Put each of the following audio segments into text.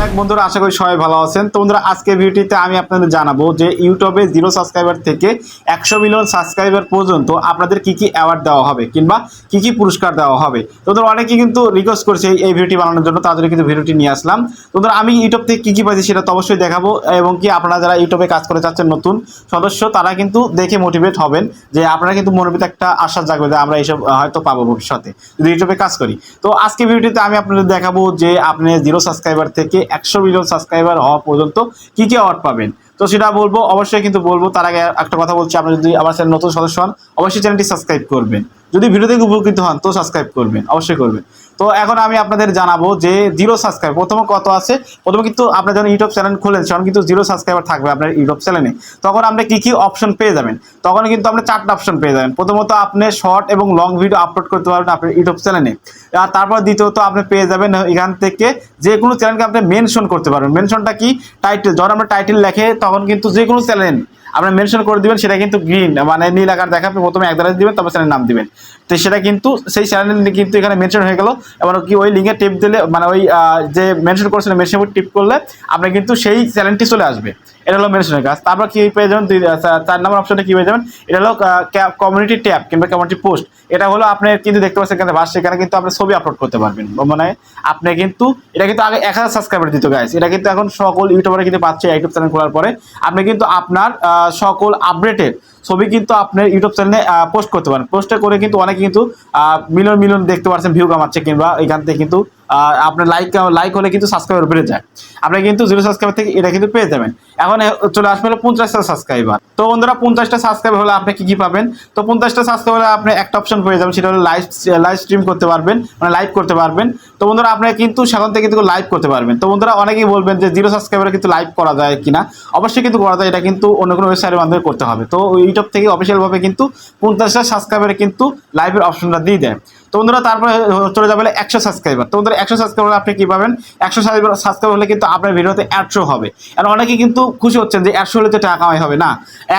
Back বন্ধুরা, আশা করি সবাই ভালো আছেন। তো বন্ধুরা আজকে ভিডিওটিতে আমি আপনাদের জানাব যে ইউটিউবে জিরো সাবস্ক্রাইবার থেকে একশো মিলিয়ন সাবস্ক্রাইবার পর্যন্ত আপনাদের কি কি অ্যাওয়ার্ড দেওয়া হবে কিংবা কি কি পুরস্কার দেওয়া হবে। তো বন্ধুরা, অনেকেই কিন্তু রিকোয়েস্ট করছে এই- ভিডিওটি বানানোর জন্য তাদের কিন্তু ভিডিওটি নিয়ে আসলাম। তো বন্ধুরা, আমি ইউটিউব থেকে কী কী পাইছি সেটা তো অবশ্যই দেখাবো এবং কি আপনারা যারা ইউটিউবে কাজ করে যাচ্ছেন, নতুন সদস্য, তারা কিন্তু দেখে মোটিভেট হবেন যে আপনারা কিন্তু মনের ভিতরে একটা আশা জাগবে যে আমরা এইসব হয়তো পাবো ভবিষ্যতে যদি ইউটিউবে কাজ করি। তো আজকে ভিডিওতে আমি আপনাদের দেখাবো যে আপনি জিরো সাবস্ক্রাইবার থেকে একশো মিলিয়ন সাবস্ক্রাইবার হওয়া পর্যন্ত কি কি অ্যাওয়ার্ড পাবেন? তো সেটা বলব, অবশ্যই কিন্তু বলব। তার আগে একটা কথা বলছি আপনি যদি আমার চ্যানেল নতুন সদস্য হন, অবশ্যই চ্যানেলটি সাবস্ক্রাইব করবেন। যদি ভিডিও থেকে উপকৃত হন, তো সাবস্ক্রাইব করবেন, অবশ্যই করবেন। তো এখন আমি আপনাদের জানাব যে জিরো সাবস্ক্রাইব প্রথমে কত আছে? প্রথমে কিন্তু আপনার যখন ইউটিউব চ্যানেল খোলেন, তখন কিন্তু জিরো সাবস্ক্রাইবার থাকবে আপনার ইউটিউব চ্যানেলে তখন আপনি কী কী অপশন পেয়ে যাবেন? তখন কিন্তু আপনি চারটা অপশন পেয়ে যাবেন। প্রথমত আপনি শর্ট এবং লং ভিডিও আপলোড করতে পারবেন আপনার ইউটিউব চ্যানেলে আর তারপর দ্বিতীয়ত আপনি পেয়ে যাবেন এখান থেকে যে কোনো চ্যানেলকে আপনি মেনশন করতে পারবেন। মেনশনটা কি? টাইটেল যখন আমরা টাইটেল লেখে, তখন কিন্তু যে কোনো চ্যানেল আপনি মেনশন করে দিবেন, সেটা কিন্তু গ্রিন মানে নীল আকার দেখাবে, প্রথমে এক দ্বারা দিবেন, তারপর চ্যানেল নাম দিবেন। তো সেটা কিন্তু, সেই চ্যানেল কিন্তু এখানে মেনশন হয়ে গেল। এবং কি ওই লিঙ্কে টিপ দিলে মানে ওই যে মেনশন করেছিলেন মেনশন টিপ করলে আপনি কিন্তু সেই চ্যানেলটি চলে আসবে। এটা হলো মেনশনের কাজ তারপর কি পেয়ে যাবেন? আহ, চার নম্বর অপশনটা কি পেয়ে যাবেন? এটা হলো কমিউনিটি ট্যাব কিংবা কমিউনিটি পোস্ট এটা হলো আপনি কিন্তু দেখতে পাচ্ছেন এখানে বাস সেখানে কিন্তু আপনি ছবি আপলোড করতে পারবেন। মানে আপনি কিন্তু এটা কিন্তু আগে এক হাজার সাবস্ক্রাইবার দিত গাইস এটা কিন্তু এখন সকল ইউটিউবারে কিন্তু পাচ্ছে ইউটিউব চ্যানেল খোলার পরে। আপনি কিন্তু আপনার সকল আপডেটের ছবি কিন্তু আপনার ইউটিউব চ্যানেলে পোস্ট করতে পারেন। পোস্টে করে কিন্তু অনেকে কিন্তু মিলিয়ন মিলিয়ন দেখতে পাচ্ছেন ভিউ কামাচ্ছে কিংবা এখান থেকে কিন্তু আপনার লাইক লাইক হলে কিন্তু সাবস্ক্রাইবার বেড়ে যায়। আপনি কিন্তু জিরো সাবস্ক্রাইবার থেকে এটা কিন্তু পেয়ে যাবেন। এখন চলে আসবে হলো পঞ্চাশটা সাবস্ক্রাইবার তো বন্ধুরা, পঞ্চাশটা সাবস্ক্রাইবার হলে আপনি কি কি পাবেন? তো পঞ্চাশটা সাবস্ক্রাইবার হলে আপনি একটা অপশন পেয়ে যাবেন, সেটা হলো লাইভ লাইভ স্ট্রিম করতে পারবেন মানে লাইভ করতে পারবেন। তো বন্ধুরা, আপনি কিন্তু সেখান থেকে কিন্তু লাইভ করতে পারবেন। তো বন্ধুরা, অনেকেই বলবেন যে জিরো সাবস্ক্রাইবারে কিন্তু লাইভ করা যায় কিনা? অবশ্যই কিন্তু করা যায়, এটা কিন্তু অন্য কোনো ওয়েবসাইটের মাধ্যমে করতে হবে। তো ইউটিউব থেকে অফিসিয়ালভাবে কিন্তু পঞ্চাশটা সাবস্ক্রাইবারে কিন্তু লাইভের অপশনটা দিয়ে দেয়। তো বন্ধুরা, তারপরে চলে যাবে একশো সাবস্ক্রাইবার তো বন্ধুরা, একশো সাবস্ক্রাইবার আপনি কি পাবেন? একশো সাবস্ক্রাইবার হলে কিন্তু আপনার ভিডিওতে একশো হবে। আর অনেকে কিন্তু খুশি হচ্ছেন যে একশো হলে তো টাকা কামাই হবে না।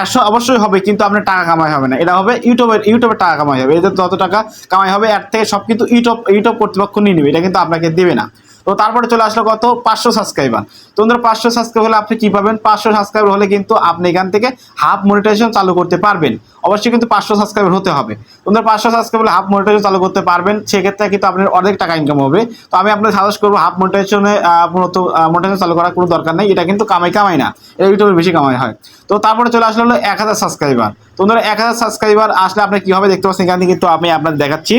একশো অবশ্যই হবে, কিন্তু আপনার টাকা কামাই হবে না। এটা হবে ইউটিউবের ইউটিউবের টাকা কামাই হবে। এদের যত টাকা কামাই হবে, এর থেকে সব কিন্তু ইউটিউব ইউটিউব কর্তৃপক্ষ নিয়ে নেবে। এটা কিন্তু আপনাকে দেবে না। তো তারপরে চলে আসলো কত? পাঁচশো সাবস্ক্রাইবার তো বন্ধুরা, পাঁচশো সাবস্ক্রাইব হলে আপনি কি পাবেন? পাঁচশো সাবস্ক্রাইবার হলে কিন্তু আপনি এখান থেকে হাফ মনিটাইজেশন চালু করতে পারবেন। অবশ্যই কিন্তু পাঁচশো সাবস্ক্রাইবার হতে হবে। বন্ধুরা, পাঁচশো সাবস্ক্রাইবার হলে হাফ মনিটাইজেশন চালু করতে পারবেন। সেক্ষেত্রে কিন্তু আপনার অনেক টাকা ইনকাম হবে। তো আমি আপনাকে সাজেস্ট করব হাফ মনিটাইজেশনে মূলত মনিটাইজেশন চালু করার কোনো দরকার নেই। এটা কিন্তু কামাই কামাই না। এটা ইউটিউবে বেশি কামাই হয়। তো তারপরে চলে আসলো হলো এক হাজার সাবস্ক্রাইবার তো বন্ধুরা, এক হাজার সাবস্ক্রাইবার আসলে আপনি কীভাবে দেখতে পাচ্ছেন? এখান থেকে কিন্তু আমি আপনাদের দেখাচ্ছি।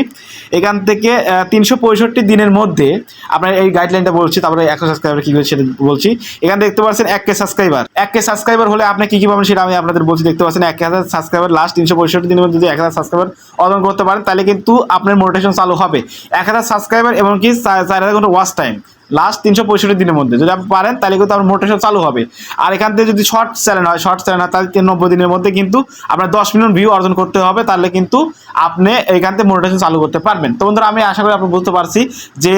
এখান থেকে তিনশো পঁয়ষট্টি দিনের মধ্যে আপনার এই গাইডলাইনটা বলছি, তারপরে একশো সাবস্ক্রাইবার কি করে সেটা বলছি। এখানে দেখতে পাচ্ছেন এক কে সাবস্ক্রাইবার এক কে সাবস্ক্রাইবার হলে আপনি কি কি পাবেন সেটা আমি আপনাদের বলছি, দেখতে পাচ্ছেন এক হাজার সাবস্ক্রাইবার লাস্ট তিনশো পঁয়ষট্টি দিনের মধ্যে যদি এক হাজার সাবস্ক্রাইবার অর্জন করতে পারেন, তাহলে কিন্তু আপনার মোটিভেশন চালু হবে। এক হাজার সাবস্ক্রাইবার এবং কি চার হাজার ঘণ্টা ওয়াচ টাইম লাস্ট তিনশো পঁয়ষট্টি দিনের মধ্যে। যদি আপনি পারেন, তাহলে কিন্তু আপনার মোটিভেশন চালু হবে। আর এখান থেকে যদি শর্ট চ্যানেল হয় শর্ট চ্যানেল হয় তাহলে নব্বই দিনের মধ্যে কিন্তু আপনার দশ মিলিয়ন ভিউ অর্জন করতে হবে, তাহলে কিন্তু আপনি এখান থেকে মোটিভেশন চালু করতে পারবেন। তো বন্ধুরা, আমি আশা করি আপনি বুঝতে পারছি যে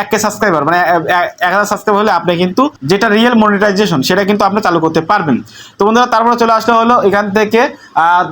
এক কে সাবস্ক্রাইবার মানে এক- হাজার সাবস্ক্রাইবার হলে আপনি কিন্তু যেটা রিয়েল মনিটাইজেশন সেটা কিন্তু আপনি চালু করতে পারবেন। তো বন্ধুরা, তারপরে চলে আসলে হলো এখান থেকে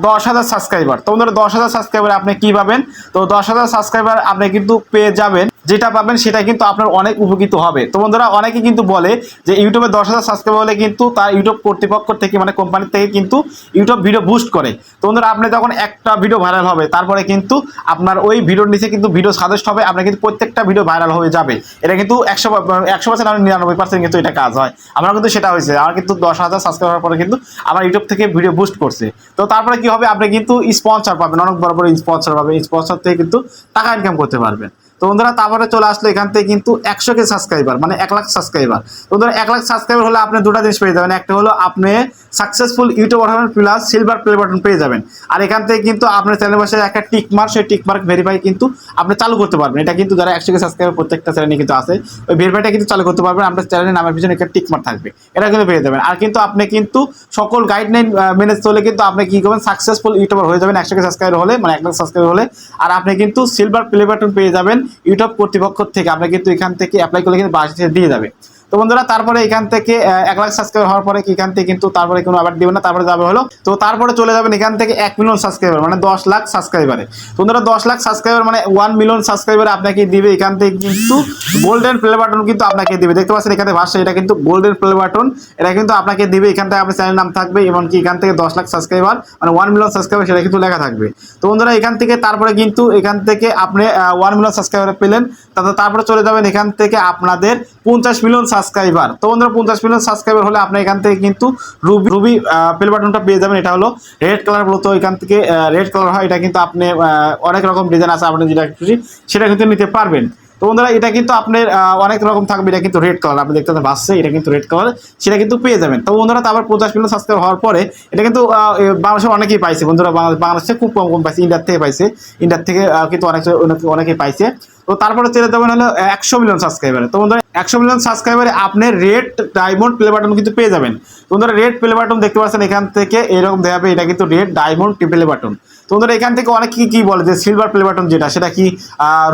দশ হাজার সাবস্ক্রাইবার তো বন্ধুরা, দশ হাজার সাবস্ক্রাইবার আপনি কি পাবেন? তো দশ হাজার সাবস্ক্রাইবার আপনি কিন্তু পেয়ে যাবেন যেটা পাবেন সেটা কিন্তু আপনার অনেক উপকৃত হবে। তো বন্ধুরা, অনেকে কিন্তু বলে যে ইউটিউবে দশ হাজার সাবস্ক্রাইবার হলে কিন্তু তার ইউটিউব কর্তৃপক্ষ থেকে মানে কোম্পানি থেকে কিন্তু ইউটিউব ভিডিও বুস্ট করে। তো বন্ধুরা, আপনি যখন একটা ভিডিও ভাইরাল হবে, তারপরে কিন্তু আপনার ওই ভিডিওর নিচে কিন্তু ভিডিও সাজেস্ট হবে, আপনার কিন্তু প্রত্যেকটা ভিডিও ভাইরাল হয়ে যাবে। এটা কিন্তু একশো একশো পার্সেন্ট নিরানব্বই পার্সেন্ট কিন্তু এটা কাজ হয়। আমার কিন্তু সেটা হয়েছে, আমার কিন্তু দশ হাজার সাবস্ক্রাইবার পরে কিন্তু আমার ইউটিউব থেকে ভিডিও বুস্ট করছে। তো তারপরে কি হবে? আপনি কিন্তু স্পন্সর পাবেন, অনেক বড় বড় স্পন্সর পাবেন স্পন্সর থেকে কিন্তু টাকা ইনকাম করতে পারবেন। তো বন্ধুরা তারপরে চলে আসলো এখান থেকে কিন্তু একশো কে সাবস্ক্রাইবার মানে এক লাখ সাবস্ক্রাইবার তো বন্ধুরা, এক লাখ সাবস্ক্রাইবার হলে আপনি দুটো জিনিস পেয়ে যাবেন। একটা হলো আপনি সাকসেসফুল ইউটিউব হবেন প্লাস সিলভার প্লে বাটন পেয়ে যাবেন। আর এখান থেকে কিন্তু আপনার চ্যানেল বসে একটা টিক মার্ক সেই টিক মার্ক ভেরিফাই কিন্তু আপনি চালু করতে পারবেন। এটা কিন্তু যারা একশো কে সাবস্ক্রাইবার প্রত্যেকটা চ্যানেলে কিন্তু আছে। ওই ভেরিফাইটা কিন্তু চালু করতে পারবেন। আপনার চ্যানেলের নামের পিছনে একটা টিক মার্ক থাকবে। এটা কিন্তু পেয়ে যাবেন। আর কিন্তু আপনি কিন্তু সকল গাইডলাইন মেনে চলে কিন্তু আপনি কি করবেন? সাকসেসফুল ইউটিউবার হয়ে যাবেন। একশো কে সাবস্ক্রাইবার হলে মানে এক লাখ সাবস্ক্রাইবার হলে। আর আপনি কিন্তু সিলভার প্লে বাটন পেয়ে যাবেন। ইউটিউব কর্তৃপক্ষ থেকে আমরা কিন্তু এখান থেকে অ্যাপ্লাই করলে কিন্তু বাসা দিয়ে যাবে। তো বন্ধুরা, তারপরে এখান থেকে এক লাখ সাবস্ক্রাইবার হওয়ার পরে এখান থেকে কিন্তু তারপরে কোনো আবার দিবেন না, তারপরে যাবে হলো। তো তারপরে চলে যাবেন এখান থেকে এক মিলিয়ন সাবস্ক্রাইবার মানে দশ লাখ সাবস্ক্রাইবারে বন্ধুরা, দশ লাখ সাবস্ক্রাইবার মানে ওয়ান মিলিয়ন সাবস্ক্রাইবার আপনাকে দিবে এখান থেকে কিন্তু গোল্ডেন প্লে বাটন কিন্তু আপনাকে দিবে। দেখতে পাচ্ছেন এখানে ভাষা এটা কিন্তু গোল্ডেন প্লে বাটন এটা কিন্তু আপনাকে দিবে। এখান থেকে আপনার চ্যানেল নাম থাকবে, এমনকি এখান থেকে দশ লাখ সাবস্ক্রাইবার মানে ওয়ান মিলিয়ন সাবস্ক্রাইবার সেটা কিন্তু লেখা থাকবে। তো বন্ধুরা, এখান থেকে তারপরে কিন্তু এখান থেকে আপনি ওয়ান মিলিয়ন সাবস্ক্রাইবার পেলেন। তারপরে চলে যাবেন এখান থেকে আপনাদের পঞ্চাশ মিলিয়ন সাবস্ক্রাইবার। তো বন্ধুরা, পঞ্চাশ মিলিয়ন সাবস্ক্রাইবার হলে আপনি এখান থেকে কিন্তু রুবি রুবি পেল বাটনটা পেয়ে যাবেন। এটা হলো রেড কালার মূলত এখান থেকে রেড কালার হয়। এটা কিন্তু আপনি অনেক রকম ডিজাইন আছে। আপনি যেটা খুশি, সেটা কিন্তু নিতে পারবেন। তো বন্ধুরা, এটা কিন্তু আপনার অনেক রকম থাকবে। এটা কিন্তু রেড কালার আপনি দেখতে পাচ্ছেন এটা কিন্তু রেড কালার সেটা কিন্তু পেয়ে যাবেন। তো বন্ধুরা তারপর পঞ্চাশ মিলিয়ন সাবস্ক্রাইব হওয়ার পরে, এটা কিন্তু বাংলাদেশে অনেকেই পাইছে। বন্ধুরা বাংলাদেশ খুব কম কম পাইছে ইন্ডিয়ার থেকে পাইছে। ইন্ডিয়ার থেকে কিন্তু অনেক অনেকে- অনেকেই পাইছে। তো তারপরে চলে যাবেন হলো একশো মিলিয়ন সাবস্ক্রাইবারে তো বন্ধুরা, একশো মিলিয়ন সাবস্ক্রাইবারে আপনি রেড ডায়মন্ড প্লে বাটন কিন্তু পেয়ে যাবেন। তো বন্ধুরা রেড প্লে বাটন দেখতে পাচ্ছেন, এখান থেকে এরকম দেখাবে, এটা কিন্তু রেড ডায়মন্ড প্লে বাটন তো বন্ধুরা এখান থেকে অনেক কি কি বলে যে সিলভার প্লে বাটন যেটা, সেটা কি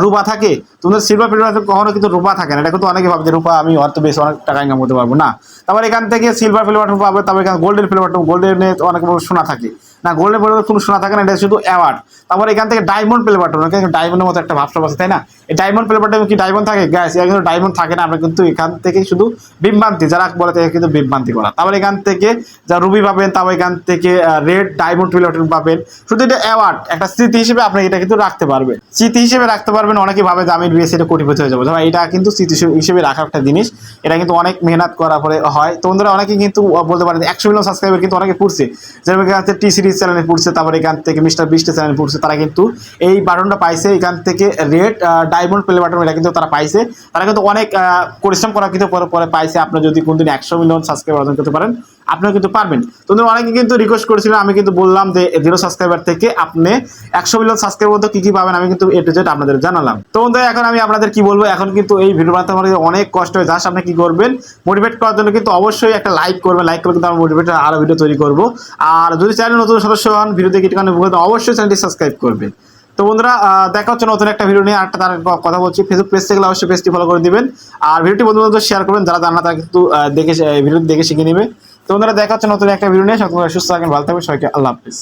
রূপা থাকে? তোমাদের সিলভার প্লে বাটন কখনো কিন্তু রূপা থাকে না। এটা কিন্তু অনেকে ভাবছে রূপা, আমি অর্থ বেশ অনেক টাকা ইনকাম করতে পারব। না। তারপর এখান থেকে সিলভার প্লে বাটন পাবে, তারপর এখানে গোল্ডেন প্লে বাটন গোল্ডেনে অনেক শোনা সোনা থাকে। না গোল্ডেন প্লে কোনো সোনা থাকে না, এটা শুধু অ্যাওয়ার্ড তারপর এখান থেকে ডায়মন্ড প্লে বাটন ডায়মন্ডের মতো একটা ভাবসাব আছে, তাই না? এই ডায়মন্ড প্লে বাটন কি ডায়মন্ড থাকে? গ্যাস এখানে কিন্তু ডায়মন্ড থাকে না, আমরা কিন্তু এখান থেকে শুধু বিভ্রান্তি, যারা বলে তাকে কিন্তু বিভ্রান্তি করা। তারপর এখান থেকে যা রুবি পাবেন, তারপর এখান থেকে রেড ডায়মন্ড প্লে বাটন পাবেন। শুধু এটা অ্যাওয়ার্ড একটা স্মৃতি হিসেবে আপনি এটা কিন্তু রাখতে পারবেন। স্মৃতি হিসেবে রাখতে পারবেন অনেকে ভাবে যে আমি বিএসসি এটা কোটিপতি হয়ে যাব। তবে এটা কিন্তু স্মৃতি হিসেবে- রাখার একটা জিনিস। এটা কিন্তু অনেক মেহনত করার পরে হয়। তো বন্ধুরা অনেকে কিন্তু বলতে পারেন একশো মিলিয়ন সাবস্ক্রাইবার কিন্তু অনেকে পড়ছে। যেরকম থেকে টি সিরিজ চ্যানেলে পড়ছে, তারপর এখান থেকে মিস্টার বিস্টের চ্যানেলে পড়ছে, তারা কিন্তু এই বাটনটা পাইছে, এখান থেকে রেড ডায়মন্ড প্লে বাটন এটা কিন্তু তারা পাইছে। তারা কিন্তু অনেক পরিশ্রম করা কিন্তু পরে পরে পাইছে। আপনার যদি কোনদিন একশো মিলিয়ন সাবস্ক্রাইব অর্জন করতে পারেন আপনিও কিন্তু পারবেন। তো বন্ধুরা, অনেকে কিন্তু রিকোয়েস্ট করেছিলেন আমি কিন্তু বললাম যে জিরো সাবস্ক্রাইবার থেকে আপনি একশো মিলিয়ন সাবস্ক্রাইবার মধ্যে কি কি পাবেন আমি কিন্তু এ টু আপনাদের জানালাম। তো বন্ধুরা এখন আমি আপনাদের কি বলব? এখন কিন্তু এই ভিডিও বানাতে অনেক কষ্ট হয়ে। যাস আপনি কি করবেন মোটিভেট করার জন্য কিন্তু অবশ্যই একটা লাইক করবেন। লাইক করে কিন্তু আমরা মোটিভেট আরও ভিডিও তৈরি করব। আর যদি চ্যানেল নতুন সদস্য হন ভিডিও দেখে ভুলে অবশ্যই চ্যানেলটি সাবস্ক্রাইব করবে তো বন্ধুরা দেখা হচ্ছে নতুন একটা ভিডিও নিয়ে। আরেকটা তার কথা বলছি ফেসবুক পেজ থেকে অবশ্যই পেজটি ফলো করে দিবেন। আর ভিডিওটি বন্ধু বন্ধু শেয়ার করবেন। যারা জানা তারা কিন্তু দেখে ভিডিও দেখে শিখে নেবে। তো বন্ধুরা, দেখা হচ্ছে নতুন একটা ভিডিও নিয়ে। সকলে সুস্থ থাকেন, ভালো থাকবেন। সবাইকে আল্লাহ হাফিজ।